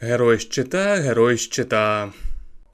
Герой щита, герой щита.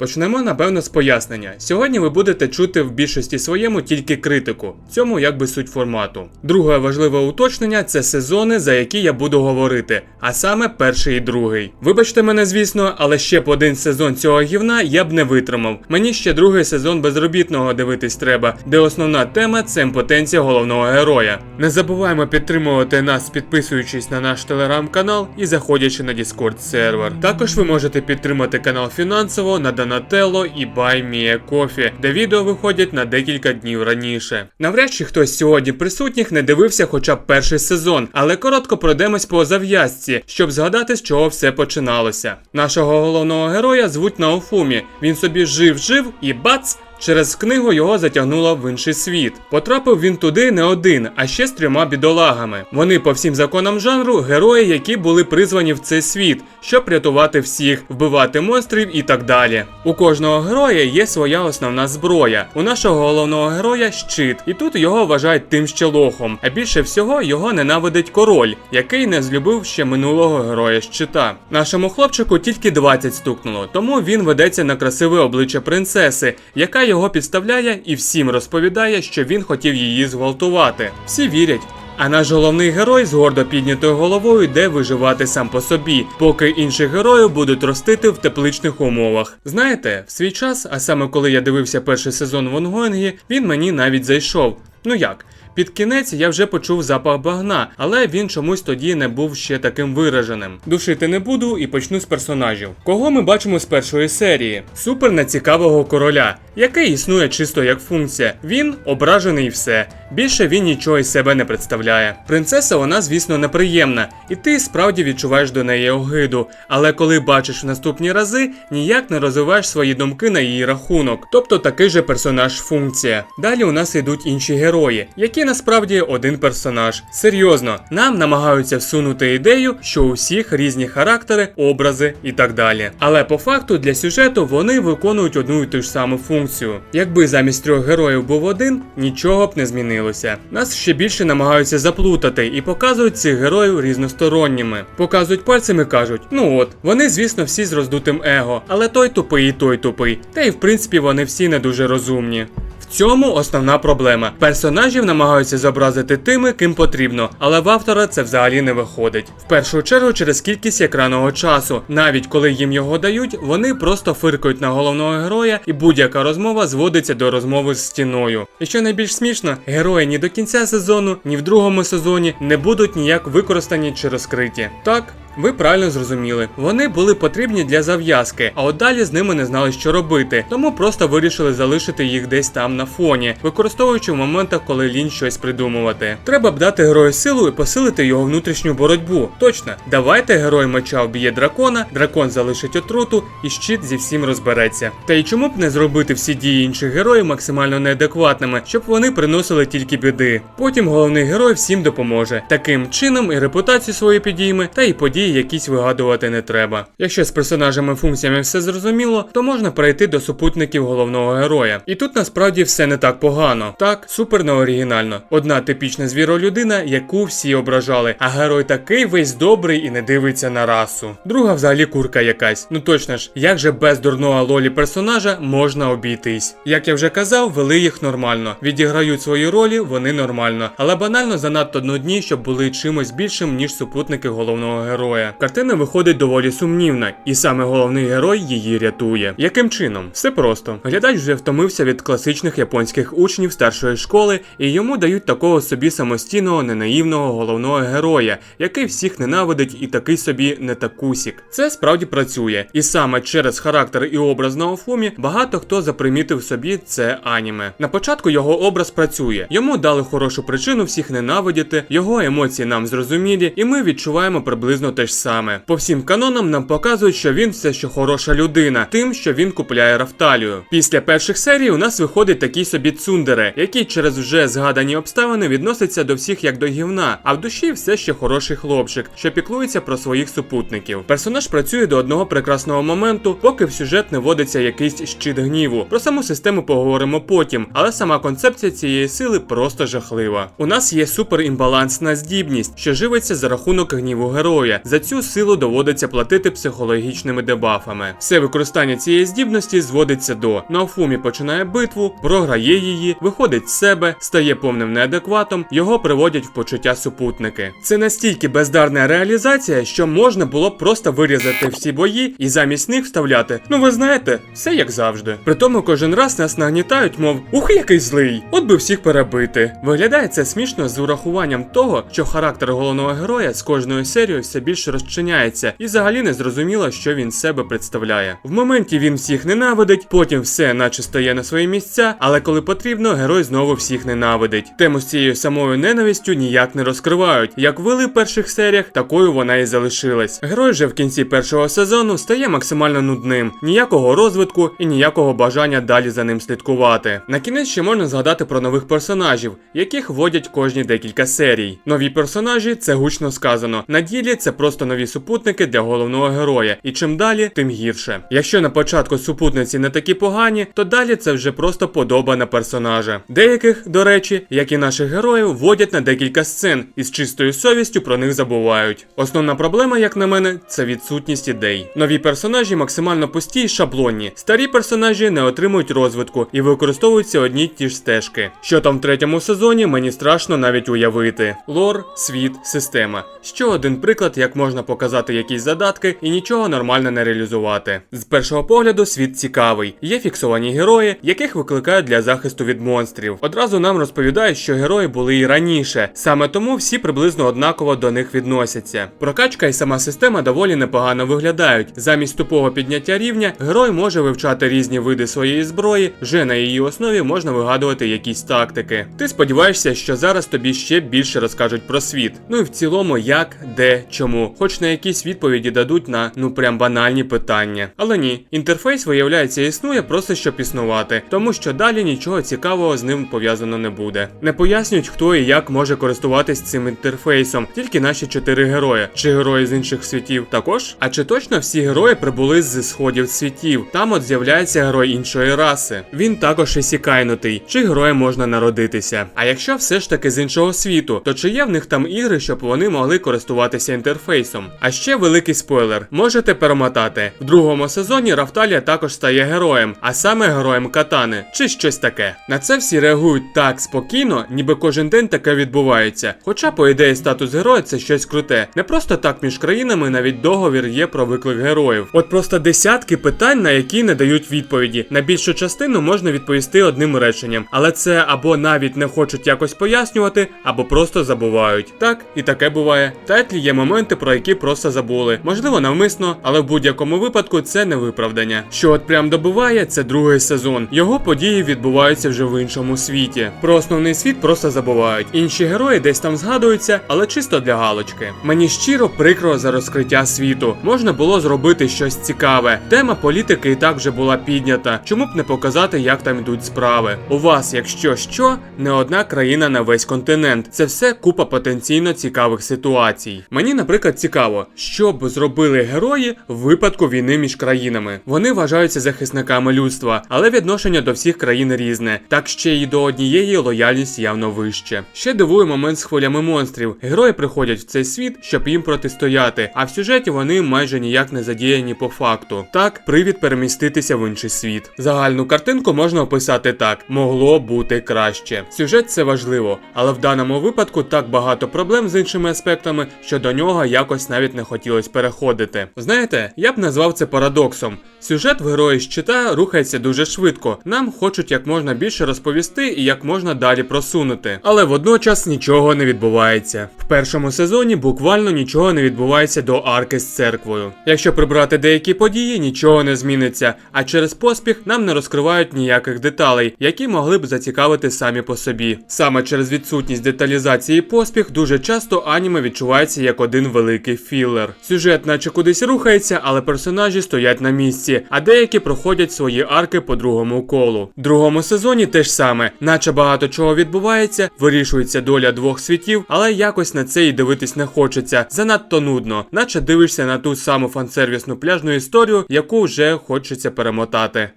Почнемо, напевно, з пояснення. Сьогодні ви будете чути в більшості своєму тільки критику. Цьому якби суть формату. Друге важливе уточнення це сезони, за які я буду говорити, а саме перший і другий. Вибачте мене, звісно, але ще б один сезон цього гівна я б не витримав. Мені ще другий сезон безробітного дивитись треба, де основна тема це імпотенція головного героя. Не забуваємо підтримувати нас, підписуючись на наш телеграм-канал і заходячи на Discord сервер. Також ви можете підтримати канал фінансово на Donatello і BuyMeACoffee, де відео виходять на декілька днів раніше. Навряд чи хтось сьогодні присутніх не дивився хоча б перший сезон, але коротко пройдемось по зав'язці, щоб згадати, з чого все починалося. Нашого головного героя звуть Наофумі. Він собі жив-жив і бац! Через книгу його затягнуло в інший світ. Потрапив він туди не один, а ще з трьома бідолагами. Вони по всім законам жанру герої, які були призвані в цей світ, щоб рятувати всіх, вбивати монстрів і так далі. У кожного героя є своя основна зброя. У нашого головного героя щит, і тут його вважають тим ще лохом. А більше всього його ненавидить король, який не злюбив ще минулого героя щита. Нашому хлопчику тільки 20 стукнуло, тому він ведеться на красиве обличчя принцеси, яка його підставляє і всім розповідає, що він хотів її зґвалтувати. Всі вірять. А наш головний герой з гордо піднятою головою йде виживати сам по собі, поки інших героїв будуть ростити в тепличних умовах. Знаєте, в свій час, а саме коли я дивився перший сезон в Онгоінгі, він мені навіть зайшов. Ну як? Під кінець я вже почув запах багна, але він чомусь тоді не був ще таким вираженим. Душити не буду і почну з персонажів. Кого ми бачимо з першої серії? Супер нецікавого короля, який існує чисто як функція. Він ображений і все. Більше він нічого із себе не представляє. Принцеса вона, звісно, неприємна, і ти справді відчуваєш до неї огиду. Але коли бачиш в наступні рази, ніяк не розвиваєш свої думки на її рахунок. Тобто такий же персонаж функція. Далі у нас йдуть інші герої, які насправді один персонаж. Серйозно, нам намагаються всунути ідею, що у всіх різні характери, образи і так далі. Але по факту для сюжету вони виконують одну і ту ж саму функцію. Якби замість трьох героїв був один, нічого б не змінилося. Нас ще більше намагаються заплутати і показують цих героїв різносторонніми. Показують пальцем і кажуть: ну от, вони, звісно, всі з роздутим его, але той тупий і той тупий. Та й в принципі вони всі не дуже розумні. Цьому основна проблема. Персонажів намагаються зобразити тими, ким потрібно, але в автора це взагалі не виходить. В першу чергу через кількість екранного часу. Навіть коли їм його дають, вони просто фиркають на головного героя, і будь-яка розмова зводиться до розмови з стіною. І що найбільш смішно, герої ні до кінця сезону, ні в другому сезоні не будуть ніяк використані чи розкриті. Так. Ви правильно зрозуміли, вони були потрібні для зав'язки, а от далі з ними не знали, що робити, тому просто вирішили залишити їх десь там на фоні, використовуючи в моментах, коли лінь щось придумувати. Треба б дати герою силу і посилити його внутрішню боротьбу. Точно, давайте герой меча вб'є дракона, дракон залишить отруту, і щит зі всім розбереться. Та й чому б не зробити всі дії інших героїв максимально неадекватними, щоб вони приносили тільки біди. Потім головний герой всім допоможе. Таким чином і репутацію свою підійме, та й події якісь вигадувати не треба. Якщо з персонажами функціями все зрозуміло, то можна перейти до супутників головного героя. І тут насправді все не так погано. Так, супер неоригінально. Одна типічна звіролюдина, яку всі ображали, а герой такий весь добрий і не дивиться на расу. Друга взагалі курка якась. Ну точно ж, як же без дурного лолі персонажа можна обійтись? Як я вже казав, вели їх нормально. Відіграють свої ролі, вони нормально, але банально занадто нудні, щоб були чимось більшим, ніж супутники головного героя. Картина виходить доволі сумнівна, і саме головний герой її рятує. Яким чином? Все просто. Глядач вже втомився від класичних японських учнів старшої школи, і йому дають такого собі самостійного, ненаївного головного героя, який всіх ненавидить і такий собі не такусік. Це справді працює, і саме через характер і образ Наофумі багато хто запримітив собі це аніме. На початку його образ працює, йому дали хорошу причину всіх ненавидіти, його емоції нам зрозумілі, і ми відчуваємо приблизно те ж саме. По всім канонам нам показують, що він все ще хороша людина, тим, що він купляє Рафталію. Після перших серій у нас виходить такі собі цундери, які через вже згадані обставини відносяться до всіх як до гівна, а в душі все ще хороший хлопчик, що піклується про своїх супутників. Персонаж працює до одного прекрасного моменту, поки в сюжет не вводиться якийсь щит гніву. Про саму систему поговоримо потім, але сама концепція цієї сили просто жахлива. У нас є суперімбалансна здібність, що живиться за рахунок гніву героя. За цю силу доводиться платити психологічними дебафами. Все використання цієї здібності зводиться до Наофумі починає битву, програє її, виходить з себе, стає повним неадекватом, його приводять в почуття супутники. Це настільки бездарна реалізація, що можна було б просто вирізати всі бої і замість них вставляти. Ну ви знаєте, все як завжди. Притому кожен раз нас нагнітають, мов ух, який злий, от би всіх перебити. Виглядає це смішно з урахуванням того, що характер головного героя з кожною серією все більше розчиняється, і взагалі не зрозуміло, що він себе представляє. В моменті він всіх ненавидить, потім все наче стає на свої місця, але коли потрібно, герой знову всіх ненавидить. Тему з цією самою ненавистю ніяк не розкривають. Як вели в перших серіях, такою вона і залишилась. Герой же в кінці першого сезону стає максимально нудним, ніякого розвитку і ніякого бажання далі за ним слідкувати. На кінець ще можна згадати про нових персонажів, яких вводять кожні декілька серій. Нові персонажі це гучно сказано. На ділі це просто нові супутники для головного героя, і чим далі, тим гірше. Якщо на початку супутниці не такі погані, то далі це вже просто подоба на персонажа. Деяких, до речі, як і наших героїв, вводять на декілька сцен і з чистою совістю про них забувають. Основна проблема, як на мене, це відсутність ідей. Нові персонажі максимально пусті і шаблонні. Старі персонажі не отримують розвитку і використовуються одні ті ж стежки. Що там в третьому сезоні, мені страшно навіть уявити. Лор, світ, система. Ще один приклад, як можна показати якісь задатки і нічого нормально не реалізувати. З першого погляду світ цікавий. Є фіксовані герої, яких викликають для захисту від монстрів. Одразу нам розповідають, що герої були і раніше. Саме тому всі приблизно однаково до них відносяться. Прокачка і сама система доволі непогано виглядають. Замість тупого підняття рівня, герой може вивчати різні види своєї зброї, вже на її основі можна вигадувати якісь тактики. Ти сподіваєшся, що зараз тобі ще більше розкажуть про світ. Ну і в цілому, як, де, чому, хоч на якісь відповіді дадуть на ну прям банальні питання. Але ні, інтерфейс виявляється існує просто щоб існувати, тому що далі нічого цікавого з ним пов'язано не буде. Не пояснюють, хто і як може користуватись цим інтерфейсом, тільки наші чотири герої, чи герої з інших світів також. А чи точно всі герої прибули з сходів світів? Там от з'являється герой іншої раси. Він також ісікайнутий, чи героєм можна народитися. А якщо все ж таки з іншого світу, то чи є в них там ігри, щоб вони могли користуватися інтерфейсом? А ще великий спойлер: можете перемотати. В другому сезоні Рафталія також стає героєм, а саме героєм катани, чи щось таке. На це всі реагують так спокійно, ніби кожен день таке відбувається. Хоча, по ідеї, статус героя це щось круте. Не просто так між країнами навіть договір є про виклик героїв. От просто десятки питань, на які не дають відповіді. На більшу частину можна відповісти одним реченням, але це або навіть не хочуть якось пояснювати, або просто забувають. Так, і таке буває. Тайтлі є моменти, про які просто забули. Можливо, навмисно, але в будь-якому випадку це не виправдання. Що от прям добиває, це другий сезон. Його події відбуваються вже в іншому світі. Про основний світ просто забувають. Інші герої десь там згадуються, але чисто для галочки. Мені щиро прикро за розкриття світу. Можна було зробити щось цікаве. Тема політики і так вже була піднята. Чому б не показати, як там йдуть справи? У вас, якщо що, не одна країна на весь континент. Це все купа потенційно цікавих ситуацій. Мені, наприклад, цікаво, що б зробили герої в випадку війни між країнами. Вони вважаються захисниками людства, але відношення до всіх країн різне. Так ще й до однієї лояльність явно вище. Ще дивує момент з хвилями монстрів. Герої приходять в цей світ, щоб їм протистояти, а в сюжеті вони майже ніяк не задіяні по факту. Так, привід переміститися в інший світ. Загальну картинку можна описати так: могло бути краще. Сюжет це важливо, але в даному випадку так багато проблем з іншими аспектами, що до нього якось навіть не хотілося переходити. Знаєте, я б назвав це парадоксом. Сюжет в герої щита рухається дуже швидко. Нам хочуть як можна більше розповісти і як можна далі просунути. Але водночас нічого не відбувається. В першому сезоні буквально нічого не відбувається до арки з церквою. Якщо прибрати деякі події, нічого не зміниться, а через поспіх нам не розкривають ніяких деталей, які могли б зацікавити самі по собі. Саме через відсутність деталізації поспіх дуже часто аніме відчувається як один великий філер. Сюжет наче кудись рухається, але персонажі стоять на місці, а деякі проходять свої арки по другому колу. В другому сезоні теж саме, наче багато чого відбувається, вирішується доля двох світів, але якось на це і дивитись не хочеться. Занадто нудно, наче дивишся на ту саму фансервісну пляжну історію, яку вже хочеться перемотати.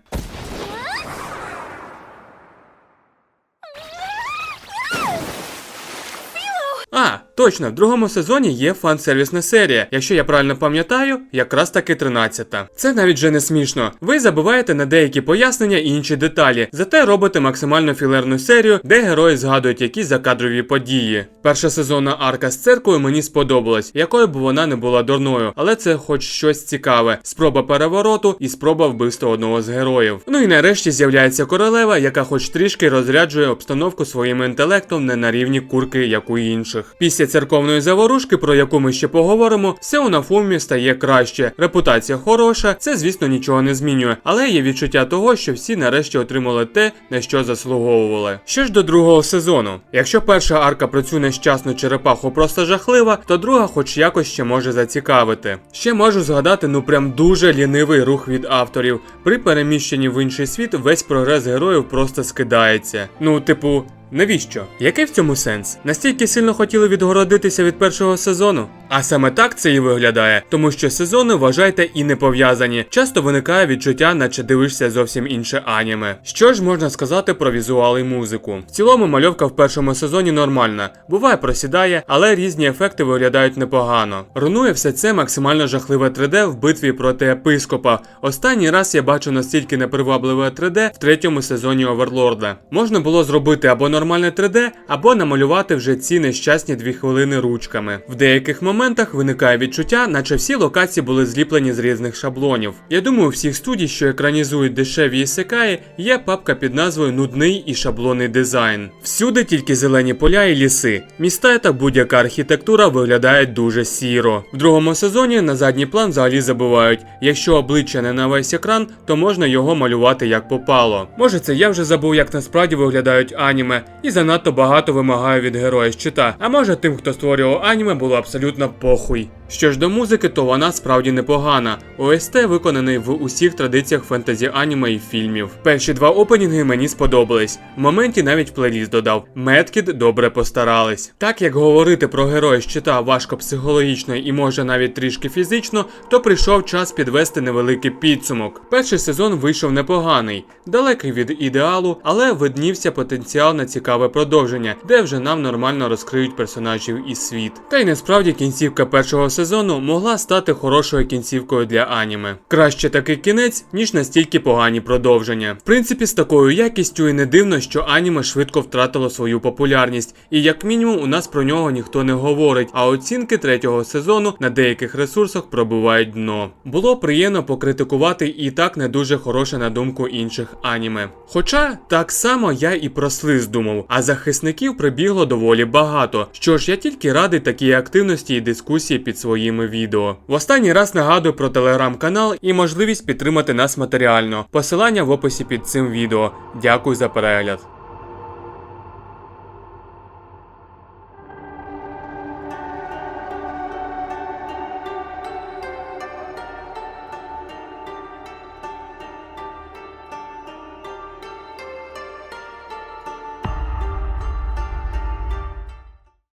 А, Точно, в другому сезоні є фан-сервісна серія. Якщо я правильно пам'ятаю, якраз таки 13-та. Це навіть вже не смішно. Ви забуваєте на деякі пояснення і інші деталі, зате робите максимально філерну серію, де герої згадують якісь закадрові події. Перша сезонна арка з церквою мені сподобалась, якою б вона не була дурною, але це хоч щось цікаве. Спроба перевороту і спроба вбивства одного з героїв. Ну і нарешті з'являється королева, яка хоч трішки розряджує обстановку своїм інтелектом не на рівні курки, як у інших. Після церковної заворушки, про яку ми ще поговоримо, все у Нафумі стає краще. Репутація хороша, це звісно нічого не змінює, але є відчуття того, що всі нарешті отримали те, на що заслуговували. Що ж до другого сезону, якщо перша арка про цю нещасну черепаху просто жахлива, то друга, хоч якось ще може зацікавити. Ще можу згадати ну прям дуже лінивий рух від авторів. При переміщенні в інший світ весь прогрес героїв просто скидається. Ну, типу. Навіщо? Який в цьому сенс? Настільки сильно хотіли відгородитися від першого сезону? А саме так це і виглядає, тому що сезони вважайте і не пов'язані. Часто виникає відчуття, наче дивишся зовсім інше аніме. Що ж можна сказати про візуал і музику? В цілому мальовка в першому сезоні нормальна. Буває просідає, але різні ефекти виглядають непогано. Руйнує все це максимально жахливе 3D в битві проти епископа. Останній раз я бачу настільки непривабливе 3D в третьому сезоні Оверлорда. Можна було зробити або нормальне 3D, або намалювати вже ці нещасні дві хвилини ручками. В деяких моментах виникає відчуття, наче всі локації були зліплені з різних шаблонів. Я думаю, у всіх студій, що екранізують дешеві ісекаї, є папка під назвою Нудний і шаблонний дизайн. Всюди тільки зелені поля і ліси. Міста та будь-яка архітектура виглядають дуже сіро. В другому сезоні на задній план взагалі забувають. Якщо обличчя не на весь екран, то можна його малювати як попало. Може, це я вже забув, як насправді виглядають аніме, і занадто багато вимагаю від героя щита. А може тим, хто створював аніме, було абсолютно похуй. Що ж до музики, то вона справді непогана. ОСТ виконаний в усіх традиціях фентезі аніме і фільмів. Перші два опенінги мені сподобались. В моменті навіть плейліст додав. Медкід добре постарались. Так як говорити про героя щита важко психологічно і може навіть трішки фізично, то прийшов час підвести невеликий підсумок. Перший сезон вийшов непоганий, далекий від ідеалу, але виднівся потенціал на цікаве продовження, де вже нам нормально розкриють персонажів і світ. Та й насправді кінцівка першого сезону могла стати хорошою кінцівкою для аніме. Краще такий кінець, ніж настільки погані продовження. В принципі, з такою якістю і не дивно, що аніме швидко втратило свою популярність, і як мінімум у нас про нього ніхто не говорить, а оцінки третього сезону на деяких ресурсах пробивають дно. Було приємно покритикувати і так не дуже хороше на думку інших аніме. Хоча так само я і про слиз думав, а захисників прибігло доволі багато. Що ж, я тільки радий такій активності і дискусії під своїми відео. В останній раз нагадую про телеграм-канал і можливість підтримати нас матеріально. Посилання в описі під цим відео. Дякую за перегляд.